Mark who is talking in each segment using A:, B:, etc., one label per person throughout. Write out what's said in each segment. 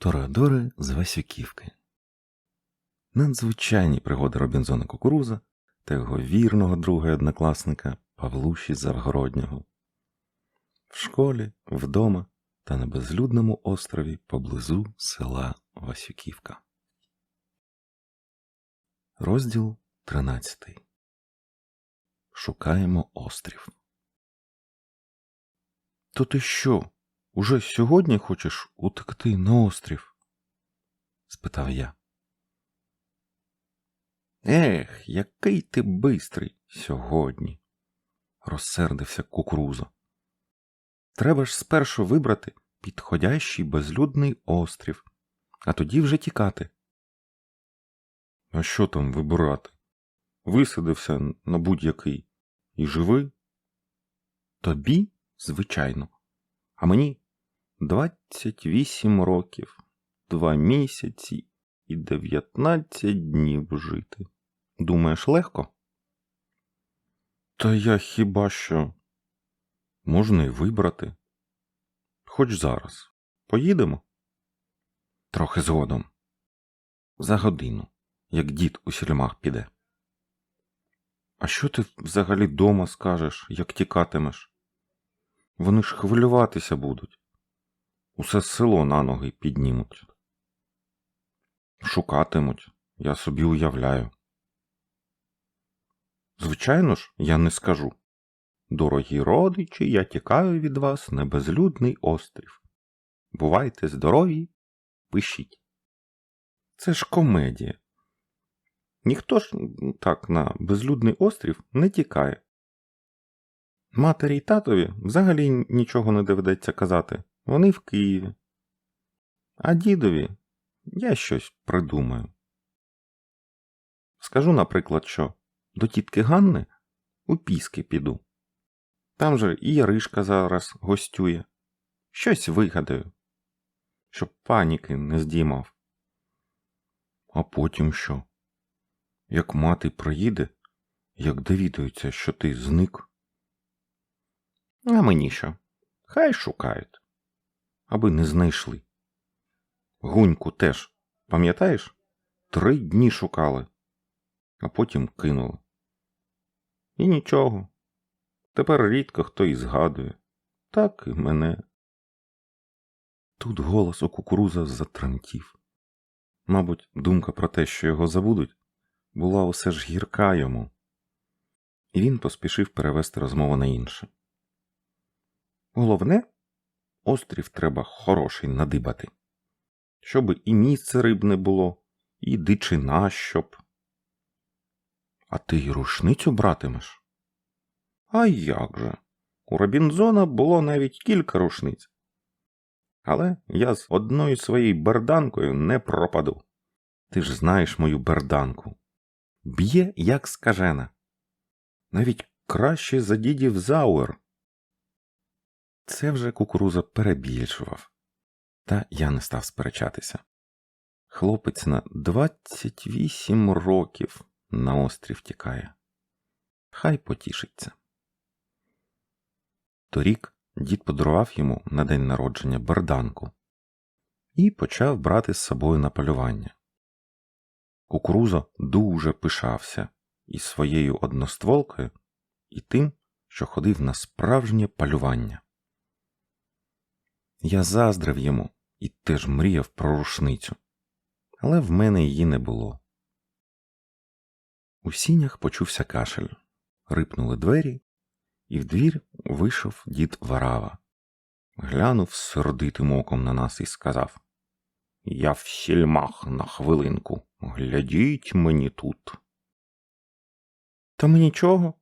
A: Торадори з Васюківки. Надзвичайні пригоди Робінзона Кукуруза та його вірного друга й однокласника Павлуші Завгороднього. В школі, вдома та на безлюдному острові поблизу села Васюківка. Розділ 13. Шукаємо острів. То ти що? Уже сьогодні хочеш утекти на острів? спитав я. Ех, який ти бистрий сьогодні, розсердився кукуруза. Треба ж спершу вибрати підходящий безлюдний острів, а тоді вже тікати. А що там вибирати? Висадився на будь-який і живи? Тобі, звичайно, а мені 28 років, 2 місяці і 19 днів жити. Думаєш, легко? Та я хіба що можна й вибрати. Хоч зараз. Поїдемо? Трохи згодом. За годину, як дід у сільмах піде. А що ти взагалі дома скажеш, як тікатимеш? Вони ж хвилюватися будуть. Усе село на ноги піднімуть. Шукатимуть, я собі уявляю. Звичайно ж, я не скажу. Дорогі родичі, я тікаю від вас на безлюдний острів. Бувайте здорові, пишіть. Це ж комедія. Ніхто ж так на безлюдний острів не тікає. Матері й татові взагалі нічого не доведеться казати. Вони в Києві. А дідові я щось придумаю. Скажу, наприклад, що до тітки Ганни у піски піду. Там же і Яришка зараз гостює. Щось вигадаю, щоб паніки не здіймав. А потім що? Як мати приїде, як довідується, що ти зник. А мені що? Хай шукають, аби не знайшли. Гуньку теж, пам'ятаєш? Три дні шукали, а потім кинули. І нічого. Тепер рідко хто і згадує. Так і мене. Тут голос у кукуруза затремтів. Мабуть, думка про те, що його забудуть, була усе ж гірка йому, і він поспішив перевести розмову на інше. Головне, острів треба хороший надибати, щоби і місце рибне було, і дичина щоб. А ти й рушницю братимеш? А як же? У Робінзона було навіть кілька рушниць. Але я з одною своєю берданкою не пропаду. Ти ж знаєш мою берданку. Б'є, як скажена. Навіть краще за дідів зауер. Це вже кукуруза перебільшував, та я не став сперечатися. Хлопець на 28 років на острів тікає. Хай потішиться. Торік дід подарував йому на день народження барданку і почав брати з собою на полювання. Кукуруза дуже пишався із своєю одностволкою і тим, що ходив на справжнє полювання. Я заздрив йому і теж мріяв про рушницю, але в мене її не було. У сінях почувся кашель, рипнули двері, і в двір вийшов дід Варава, глянув сердитим оком на нас і сказав Я в сільмах на хвилинку, глядіть мені тут. Та ми нічого,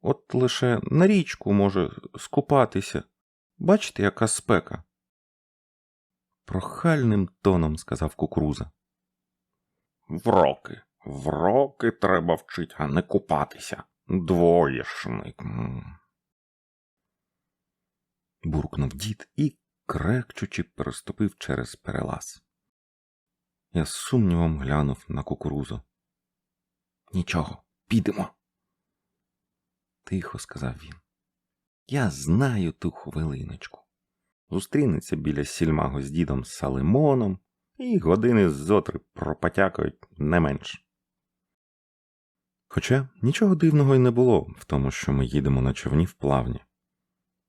A: от лише на річку може скупатися. Бачите, яка спека? Прохальним тоном сказав кукуруза. Вроки, вроки треба вчить, а не купатися. Двоєшник. Буркнув дід і, крекчучи, переступив через перелаз. Я з сумнівом глянув на кукурузу. Нічого, підемо. Тихо сказав він. Я знаю ту хвилиночку. Зустрінеться біля сільмаго з дідом Салимоном, і години зотри пропотякають не менш. Хоча нічого дивного й не було в тому, що ми їдемо на човні в плавні.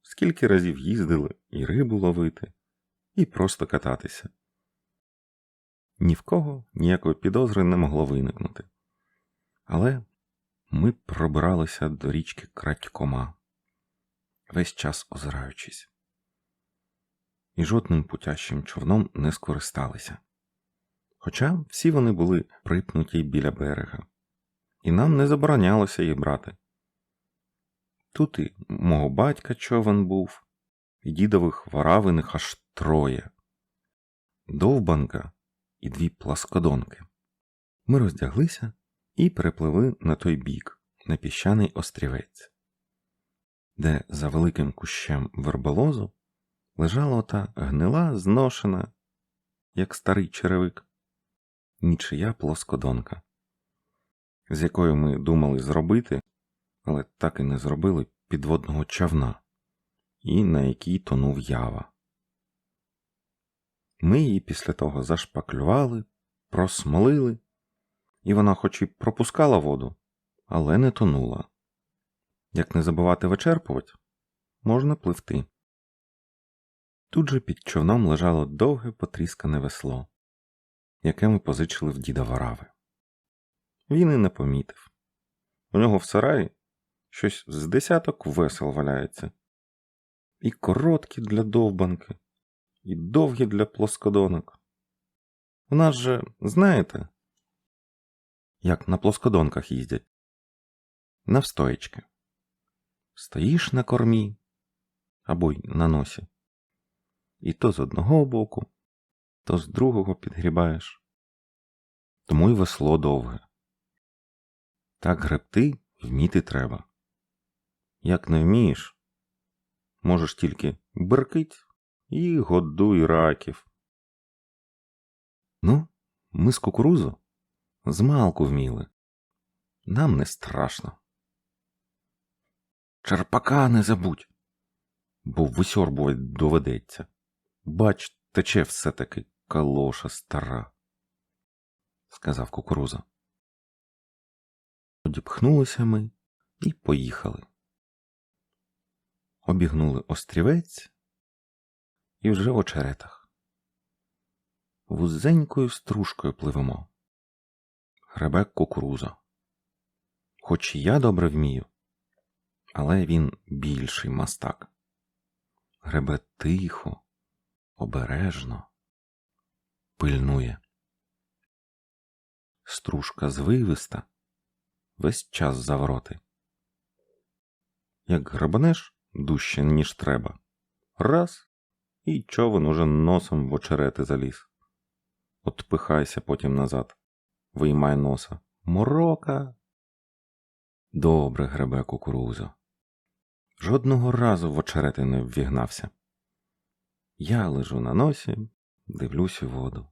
A: Скільки разів їздили і рибу ловити, і просто кататися. Ні в кого ніякої підозри не могло виникнути. Але ми пробиралися до річки Крадькома, весь час озираючись, і жодним путящим човном не скористалися. Хоча всі вони були припнуті біля берега, і нам не заборонялося їх брати. Тут і мого батька човен був, і дідових воравиних аж троє, довбанка і дві пласкодонки. Ми роздяглися і перепливли на той бік, на піщаний острівець, де за великим кущем верболозу лежала та гнила, зношена, як старий черевик, нічия плоскодонка, з якою ми думали зробити, але так і не зробили підводного човна, і на якій тонув ява. Ми її після того зашпаклювали, просмолили, і вона хоч і пропускала воду, але не тонула. Як не забувати вичерпувати, можна пливти. Тут же під човном лежало довге потріскане весло, яке ми позичили в діда Варави. Він і не помітив. У нього в сараї щось з десяток весел валяється, і короткі для довбанки, і довгі для плоскодонок. У нас же, знаєте, як на плоскодонках їздять, навстоячки. Стоїш на кормі або й на носі, і то з одного боку, то з другого підгрібаєш. Тому й весло довге. Так гребти вміти треба. Як не вмієш, можеш тільки беркить і годуй раків. Ну, ми з кукурузу змалку вміли. Нам не страшно. Черпака не забудь, бо висьорбувати доведеться. Бач, тече все таки калоша стара, сказав кукуруза. Одіпхнулися ми і поїхали. Обігнули острівець і вже в очеретах. Вузенькою стружкою пливемо. Гребе кукуруза. Хоч і я добре вмію, але він більший мастак. Гребе тихо, обережно, пильнує. Стружка звивиста, весь час завороти. Як грабанеш дужче, ніж треба, раз і човен уже носом в очерети заліз. Отпихайся потім назад, виймай носа. Морока. Добре гребе кукуруза. Жодного разу в очерети не ввігнався. Я лежу на носі, дивлюсь у воду.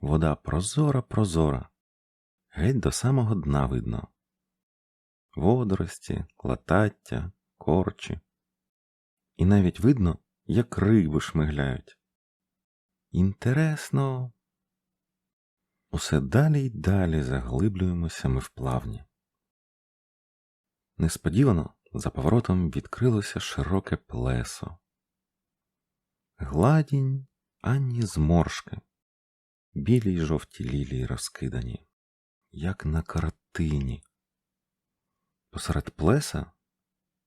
A: Вода прозора, прозора, геть до самого дна видно. Водорості, латаття, корчі. І навіть видно, як риби шмигляють. Інтересно. Усе далі й далі заглиблюємося ми в плавні. Несподівано за поворотом відкрилося широке плесо. Гладінь ані зморшки, білі й жовті лілії розкидані, як на картині. Посеред плеса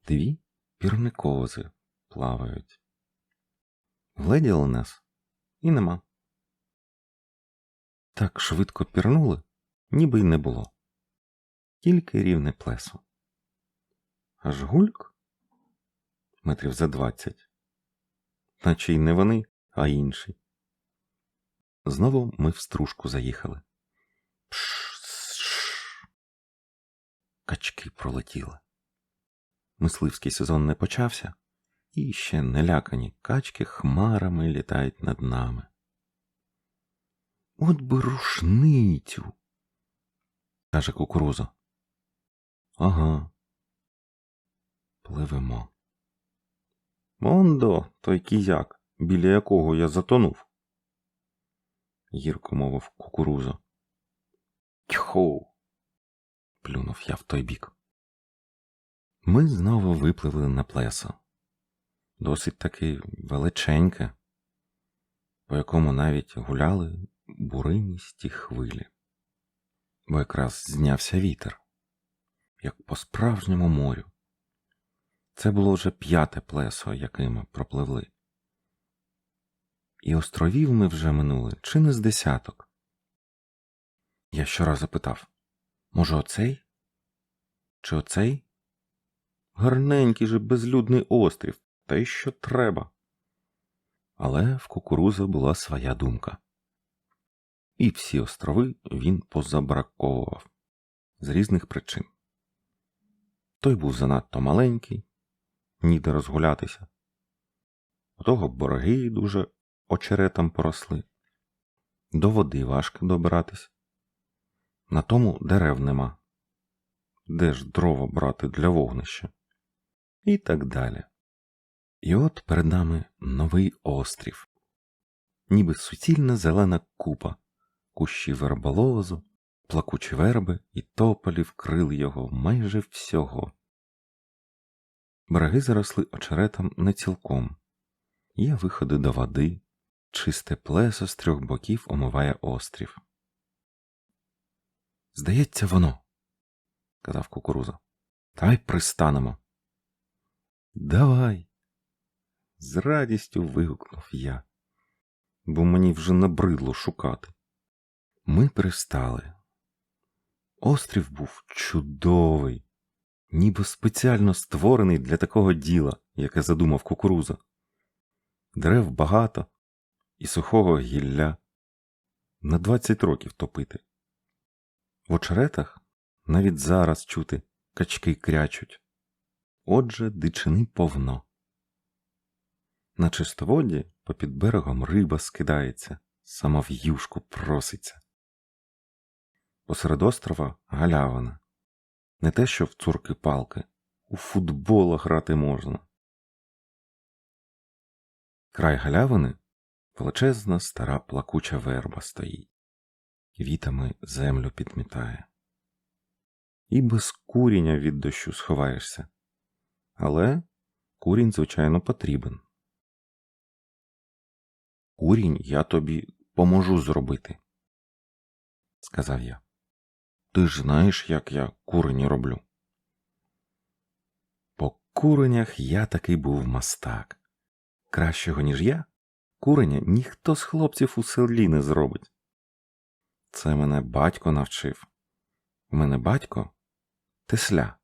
A: дві пірникози плавають. Гледіли нас і нема. Так швидко пірнули, ніби й не було. Тільки рівне плесо. Аж гульк метрів за двадцять, наче й не вони, а інші. Знову ми в стружку заїхали. Пш-ш-ш. Качки пролетіли. Мисливський сезон не почався, і ще нелякані качки хмарами літають над нами. От би рушницю, каже кукуруза. Ага. Пливемо. Мондо, той кізяк, біля якого я затонув. гірко мовив кукурузо. Тьху. плюнув я в той бік. Ми знову випливли на плесо. Досить таки величеньке, по якому навіть гуляли буриністі хвилі. Бо якраз знявся вітер, як по справжньому морю. Це було вже п'яте плесо, яким пропливли. І островів ми вже минули чи не з десяток. Я щораз запитав може, оцей? Чи оцей? Гарненький же безлюдний острів, та й що треба. Але в кукуруза була своя думка. І всі острови він позабраковував з різних причин. Той був занадто маленький, ніде розгулятися. У того бороги дуже очеретом поросли, до води важко добиратись. На тому дерев нема. Де ж дрова брати для вогнища? І так далі. І от перед нами новий острів, ніби суцільна зелена купа, кущі верболозу, плакучі верби і тополі вкрили його майже всього. Береги заросли очеретом не цілком, є виходи до води, чисте плесо з трьох боків омиває острів. Здається, воно, казав кукуруза. Давай пристанемо. Давай. З радістю вигукнув я, бо мені вже набридло шукати. Ми пристали. Острів був чудовий, ніби спеціально створений для такого діла, яке задумав кукуруза. Дерев багато і сухого гілля на 20 років топити. В очеретах навіть зараз чути качки крячуть. Отже, дичини повно. На чистоводі попід берегом риба скидається, сама в юшку проситься. Посеред острова галявина. Не те, що в цурки палки, у футбола грати можна. Край галявини величезна стара плакуча верба стоїть, вітами землю підмітає. І без куріння від дощу сховаєшся. Але курінь, звичайно, потрібен. Курінь я тобі поможу зробити, сказав я. Ти ж знаєш, як я курені роблю. По куренях я таки був мастак. Кращого, ніж я, куреня ніхто з хлопців у селі не зробить. Це мене батько навчив. У мене батько Тесля.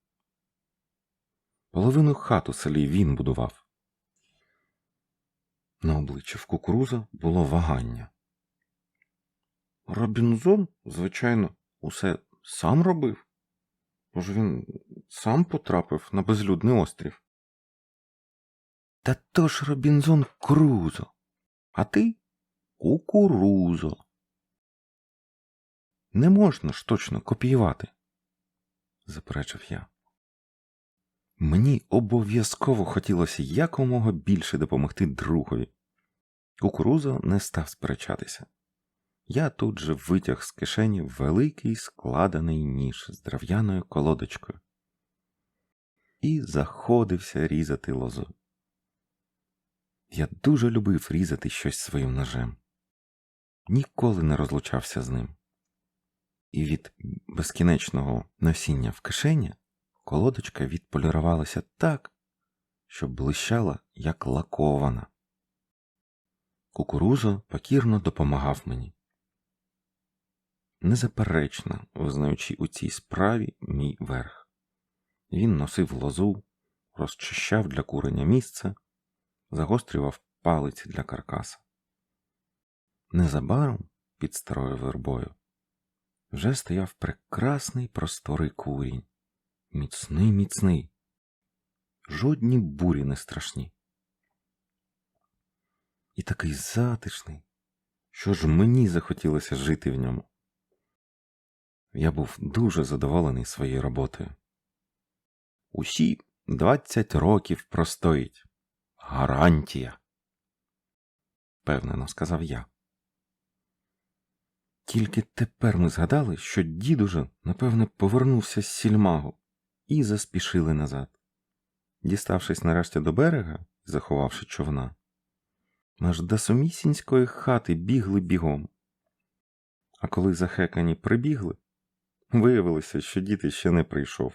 A: Половину хат у селі він будував. На обличчі в кукуруза було вагання. Робінзон, звичайно, усе сам робив, Може, він сам потрапив на безлюдний острів. Та то ж Робінзон Крузо, а ти кукурузо. Не можна ж точно копіювати, заперечив я. Мені обов'язково хотілося якомога більше допомогти другові. Кукурузо не став сперечатися. Я тут же витяг з кишені великий складений ніж з дерев'яною колодочкою і заходився різати лозу. Я дуже любив різати щось своїм ножем, ніколи не розлучався з ним. І від безкінечного носіння в кишені колодочка відполірувалася так, що блищала, як лакована. Кукурузо покірно допомагав мені. Незаперечно визнаючи у цій справі мій верх. Він носив лозу, розчищав для курення місце, загострював палиці для каркаса. Незабаром під старою вербою вже стояв прекрасний просторий курінь, міцний міцний, жодні бурі не страшні. І такий затишний, що ж мені захотілося жити в ньому. Я був дуже задоволений своєю роботою. Усі двадцять років простоїть. Гарантія, впевнено сказав я. Тільки тепер ми згадали, що дід уже, напевне, повернувся з сільмагу, і заспішили назад. Діставшись нарешті до берега заховавши човна, аж до самісінської хати бігли бігом. А коли захекані прибігли, виявилося, що дід ще не прийшов.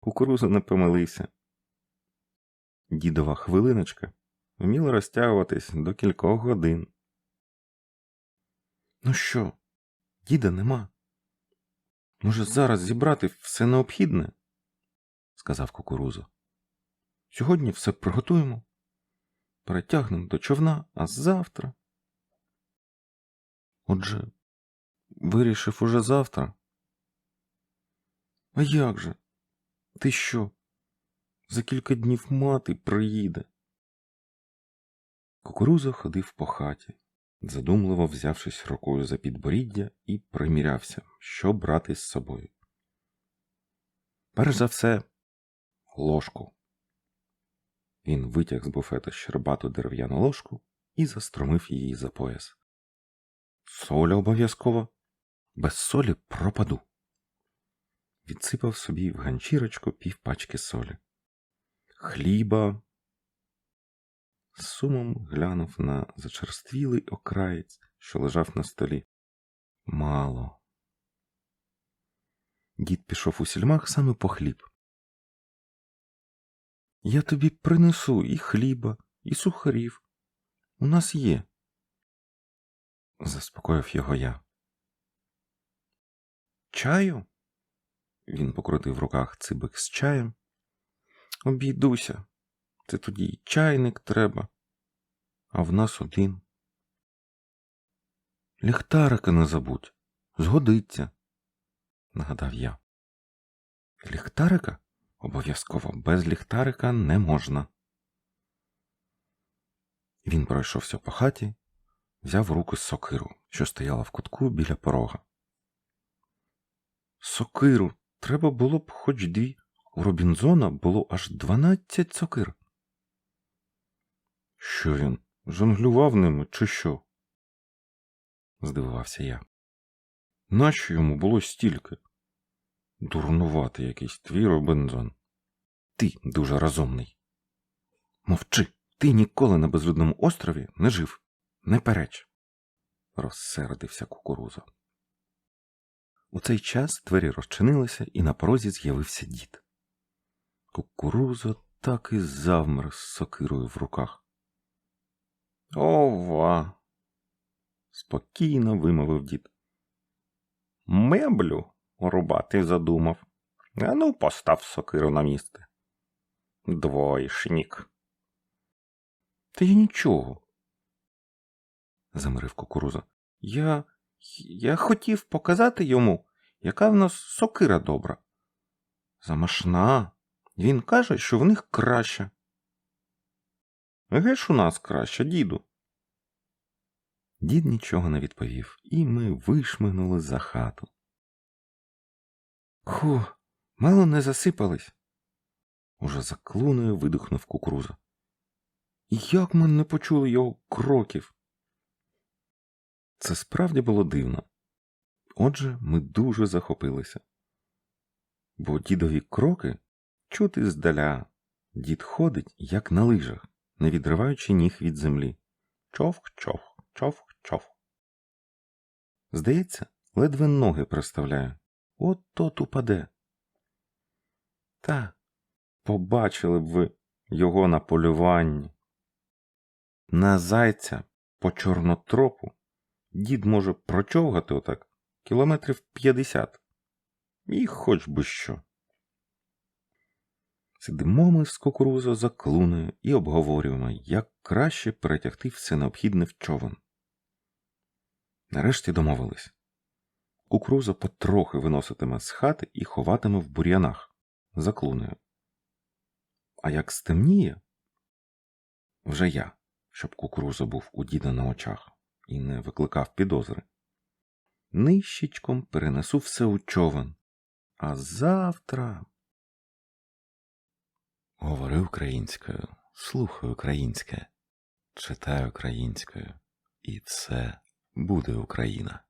A: Кукуруза не помилився. Дідова хвилиночка вміла розтягуватись до кількох годин. Ну що, діда нема. Може, зараз зібрати все необхідне? сказав кукуруза. Сьогодні все приготуємо, перетягнемо до човна, а завтра. Отже, вирішив уже завтра. А як же? Ти що? За кілька днів мати приїде. Кукуруза ходив по хаті, задумливо взявшись рукою за підборіддя і примірявся, що брати з собою. Перш за все, ложку. Він витяг з буфета щербату дерев'яну ложку і застромив її за пояс. Соля обов'язково, без солі пропаду. Відсипав собі в ганчірочку півпачки солі. Хліба. Сумом глянув на зачерствілий окраєць, що лежав на столі. Мало. Дід пішов у сільмах саме по хліб. Я тобі принесу і хліба, і сухарів. У нас є. Заспокоїв його я. Чаю? Він покрутив в руках цибик з чаєм. Обійдуся. Це тоді й чайник треба, а в нас один. Ліхтарика не забудь, згодиться, нагадав я. Ліхтарика? Обов'язково без ліхтарика не можна. Він пройшовся по хаті, взяв в руку сокиру, що стояла в кутку біля порога. Сокиру треба було б хоч дві. У Робінзона було аж дванадцять сокир. Що він? Жонглював ними, чи що? здивувався я. Нащо йому було стільки? Дурнувати якийсь твій Робінзон. Ти дуже розумний. Мовчи, ти ніколи на безлюдному острові не жив, не переч, розсердився кукуруза. У цей час двері розчинилися, і на порозі з'явився дід. Кукуруза так і завмер з сокирою в руках. Ова. спокійно вимовив дід. Меблю рубати задумав. Ану, постав сокиру на місце. Двоєшнік. Та я нічого. замирив кукуруза. Я. Я хотів показати йому, яка в нас сокира добра. Замашна. Він каже, що в них краща. Еге ж у нас краща, діду. Дід нічого не відповів, і ми вишмигнули за хату. Ху, мало не засипались. Уже за клуною видихнув кукуруза. Як ми не почули його кроків? Це справді було дивно. Отже, ми дуже захопилися. Бо дідові кроки чути здаля. Дід ходить, як на лижах, не відриваючи ніг від землі. Човх, човх, човх, човх. Здається, ледве ноги проставляє. От тот упаде. Та побачили б ви його на полюванні. На зайця по чорнотропу дід може прочовгати отак кілометрів п'ятдесят. І хоч би що. Сидимо ми з кукурузо за клуною і обговорюємо, як краще перетягти все необхідне в човен. Нарешті домовились. Кукуруза потрохи виноситиме з хати і ховатиме в бур'янах за клуною. А як стемніє, вже я, щоб кукуруза був у діда на очах і не викликав підозри. Нищечком перенесу все у човен. А завтра. Говори українською, слухай українське, читай українською, і все буде Україна.